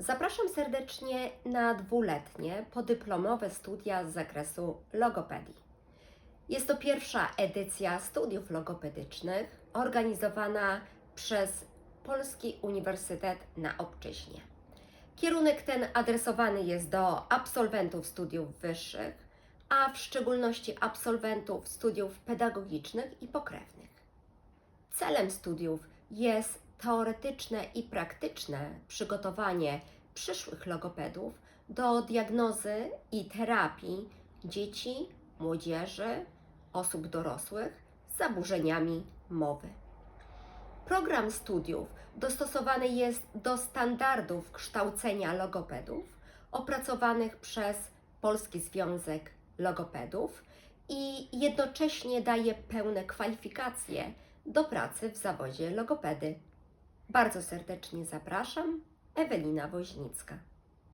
Zapraszam serdecznie na dwuletnie podyplomowe studia z zakresu logopedii. Jest to pierwsza edycja studiów logopedycznych organizowana przez Polski Uniwersytet na Obczyźnie. Kierunek ten adresowany jest do absolwentów studiów wyższych, a w szczególności absolwentów studiów pedagogicznych i pokrewnych. Celem studiów jest teoretyczne i praktyczne przygotowanie przyszłych logopedów do diagnozy i terapii dzieci, młodzieży, osób dorosłych z zaburzeniami mowy. Program studiów dostosowany jest do standardów kształcenia logopedów opracowanych przez Polski Związek Logopedów i jednocześnie daje pełne kwalifikacje do pracy w zawodzie logopedy. Bardzo serdecznie zapraszam, Ewelina Woźnicka.